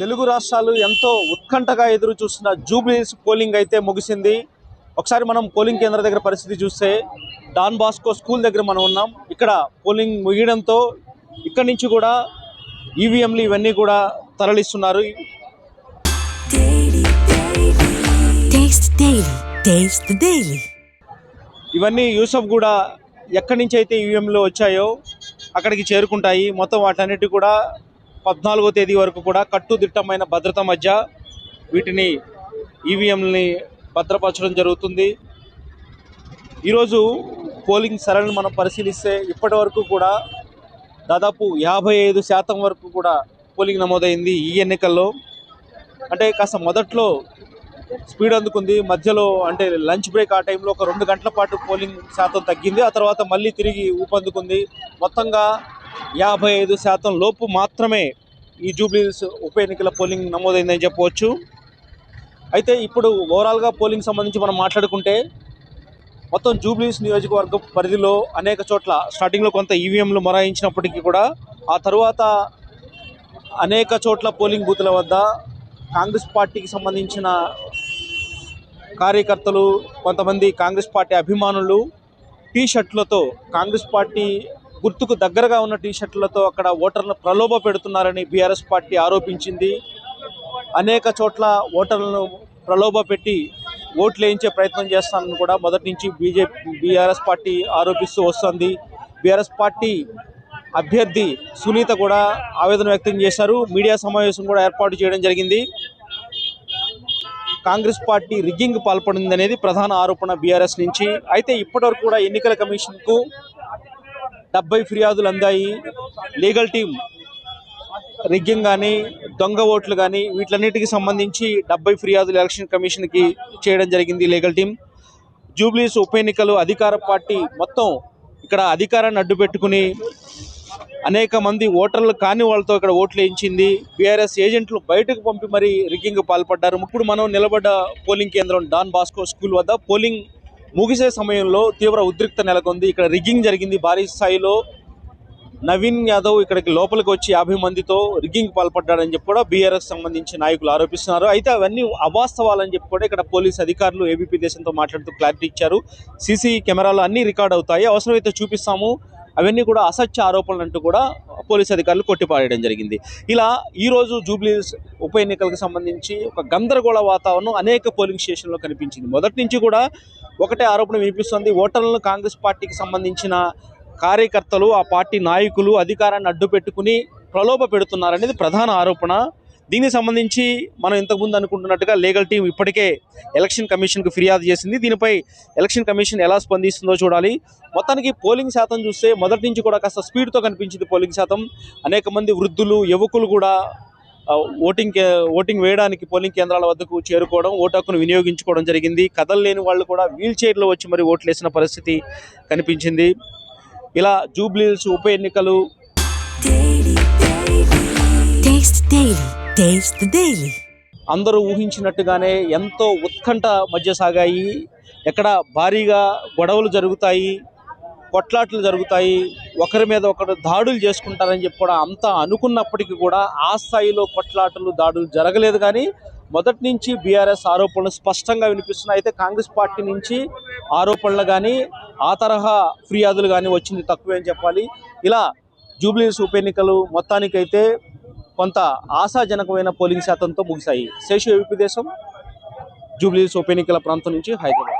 తెలుగు రాష్ట్రాలు ఎంతో ఉత్కంఠగా ఎదురు చూస్తున్న జూబ్లీస్ పోలింగ్ అయితే ముగిసింది. ఒకసారి మనం పోలింగ్ కేంద్రం దగ్గర పరిస్థితి చూస్తే డాన్ బాస్కో స్కూల్ దగ్గర మనం ఉన్నాం. ఇక్కడ పోలింగ్ ముగియడంతో ఇక్కడి నుంచి కూడా ఈవీఎంలు ఇవన్నీ కూడా తరలిస్తున్నారు. ఇవన్నీ యూసఫ్ కూడా ఎక్కడి నుంచి అయితే ఈవీఎంలు వచ్చాయో అక్కడికి చేరుకుంటాయి. మొత్తం వాటన్నిటి కూడా పద్నాలుగో తేదీ వరకు కూడా కట్టుదిట్టమైన భద్రత మధ్య వీటిని ఈవీఎంలని భద్రపరచడం జరుగుతుంది. ఈరోజు పోలింగ్ సరళిని మనం పరిశీలిస్తే ఇప్పటి వరకు కూడా దాదాపు యాభై ఐదు శాతం వరకు కూడా పోలింగ్ నమోదైంది ఈ ఎన్నికల్లో. అంటే కాస్త మొదట్లో స్పీడ్ అందుకుంది. మధ్యలో అంటే లంచ్ బ్రేక్ ఆ టైంలో ఒక రెండు గంటల పాటు పోలింగ్ శాతం తగ్గింది. ఆ తర్వాత మళ్ళీ తిరిగి ఊపందుకుంది. మొత్తంగా యాభై ఐదు శాతం లోపు మాత్రమే ఈ జూబ్లీస్ ఉప ఎన్నికల పోలింగ్ నమోదైందని చెప్పవచ్చు. అయితే ఇప్పుడు ఓవరాల్గా పోలింగ్ సంబంధించి మనం మాట్లాడుకుంటే మొత్తం జూబ్లీస్ నియోజకవర్గం పరిధిలో అనేక చోట్ల స్టార్టింగ్లో కొంత ఈవీఎంలు మొరాయించినప్పటికీ కూడా ఆ తరువాత అనేక చోట్ల పోలింగ్ బూతుల వద్ద కాంగ్రెస్ పార్టీకి సంబంధించిన కార్యకర్తలు కొంతమంది కాంగ్రెస్ పార్టీ అభిమానులు టీ షర్ట్లతో కాంగ్రెస్ పార్టీ గుర్తుకు దగ్గరగా ఉన్న టీ షర్ట్లతో అక్కడ ఓటర్లను ప్రలోభ పెడుతున్నారని బీఆర్ఎస్ పార్టీ ఆరోపించింది. అనేక చోట్ల ఓటర్లను ప్రలోభ పెట్టి ఓట్లు వేయించే ప్రయత్నం చేస్తానని కూడా మొదటి నుంచి బీజేపీ బీఆర్ఎస్ పార్టీ ఆరోపిస్తూ వస్తుంది. బీఆర్ఎస్ పార్టీ అభ్యర్థి సునీత కూడా ఆవేదన వ్యక్తం చేశారు. మీడియా సమావేశం కూడా ఏర్పాటు చేయడం జరిగింది. కాంగ్రెస్ పార్టీ రిగ్గింగ్ పాల్పడింది అనేది ప్రధాన ఆరోపణ బీఆర్ఎస్ నుంచి. అయితే ఇప్పటివరకు కూడా ఎన్నికల కమిషన్కు డెబ్బై ఫిర్యాదులు అందాయి. లీగల్ టీం రిగ్గింగ్ కానీ దొంగ ఓట్లు కానీ వీటన్నిటికి సంబంధించి డెబ్బై ఫిర్యాదులు ఎలక్షన్ కమిషన్కి చేయడం జరిగింది లీగల్ టీం జూబ్లీస్ ఉప ఎన్నికలు అధికార పార్టీ మొత్తం ఇక్కడ అధికారాన్ని అడ్డు పెట్టుకుని అనేక మంది ఓటర్లు కాని వాళ్ళతో ఇక్కడ ఓట్లు వేయించింది. బీఆర్ఎస్ ఏజెంట్లు బయటకు పంపి మరి రిగ్గింగ్ పాల్పడ్డారు. ఇప్పుడు మనం నిలబడ్డ పోలింగ్ కేంద్రం డాన్ బాస్కో స్కూల్ వద్ద పోలింగ్ ముగిసే సమయంలో తీవ్ర ఉద్రిక్త నెలకొంది. ఇక్కడ రిగ్గింగ్ జరిగింది. భారీ స్థాయిలో నవీన్ యాదవ్ ఇక్కడికి లోపలికి వచ్చి యాభై మందితో రిగ్గింగ్ పాల్పడ్డాడని చెప్పి కూడా బీఆర్ఎస్ సంబంధించి నాయకులు ఆరోపిస్తున్నారు. అయితే అవన్నీ అవాస్తవాలని చెప్పి కూడా ఇక్కడ పోలీస్ అధికారులు ఏబీపీ దేశంతో మాట్లాడుతూ క్లారిటీ ఇచ్చారు. సీసీ కెమెరాలు అన్నీ రికార్డ్ అవుతాయి. అవసరమైతే చూపిస్తాము. అవన్నీ కూడా అసత్య ఆరోపణలు అంటూ కూడా పోలీస్ అధికారులు కొట్టిపారేయడం జరిగింది. ఇలా ఈరోజు జూబ్లీస్ ఉప ఎన్నికలకు సంబంధించి ఒక గందరగోళ వాతావరణం అనేక పోలింగ్ స్టేషన్లో కనిపించింది. మొదటి నుంచి కూడా ఒకటే ఆరోపణ వినిపిస్తుంది. ఓటర్లను కాంగ్రెస్ పార్టీకి సంబంధించిన కార్యకర్తలు ఆ పార్టీ నాయకులు అధికారాన్ని అడ్డు పెట్టుకుని ప్రలోభ పెడుతున్నారనేది ప్రధాన ఆరోపణ. దీనికి సంబంధించి మనం ఇంతకుముందు అనుకుంటున్నట్టుగా లీగల్ టీం ఇప్పటికే ఎలక్షన్ కమిషన్కు ఫిర్యాదు చేసింది. దీనిపై ఎలక్షన్ కమిషన్ ఎలా స్పందిస్తుందో చూడాలి. మొత్తానికి పోలింగ్ శాతం చూస్తే మొదటి నుంచి కూడా కాస్త స్పీడ్తో కనిపించింది పోలింగ్ శాతం. అనేక మంది వృద్ధులు యువకులు కూడా ఓటింగ్ ఓటింగ్ వేయడానికి పోలింగ్ కేంద్రాల వద్దకు చేరుకోవడం ఓటు హక్కును వినియోగించుకోవడం జరిగింది. కదలలేని వాళ్ళు కూడా వీల్ చైర్లో వచ్చి మరి ఓట్లు వేసిన పరిస్థితి కనిపించింది. ఇలా జూబ్లీస్ ఉప ఎన్నికలు. అందరూ ఊహించినట్టుగానే ఎంతో ఉత్కంఠ మధ్య సాగాయి. ఎక్కడ భారీగా గొడవలు జరుగుతాయి. కొట్లాట్లు జరుగుతాయి ఒకరి మీద ఒకరు దాడులు చేసుకుంటారని చెప్పి కూడా అంతా అనుకున్నప్పటికీ కూడా ఆ స్థాయిలో కొట్లాటలు దాడులు జరగలేదు కానీ మొదటి నుంచి బీఆర్ఎస్ ఆరోపణలు స్పష్టంగా వినిపిస్తున్నాయి. అయితే కాంగ్రెస్ పార్టీ నుంచి ఆరోపణలు కానీ ఆ తరహా ఫిర్యాదులు కానీ వచ్చింది తక్కువే అని చెప్పాలి. ఇలా జూబ్లీస్ ఉప ఎన్నికలు మొత్తానికైతే కొంత ఆశాజనకమైన పోలింగ్ శాతంతో ముగిశాయి. శేషు ఏపీ దేశం జూబ్లీస్ ఉప ఎన్నికల ప్రాంతం నుంచి హైదరాబాద్.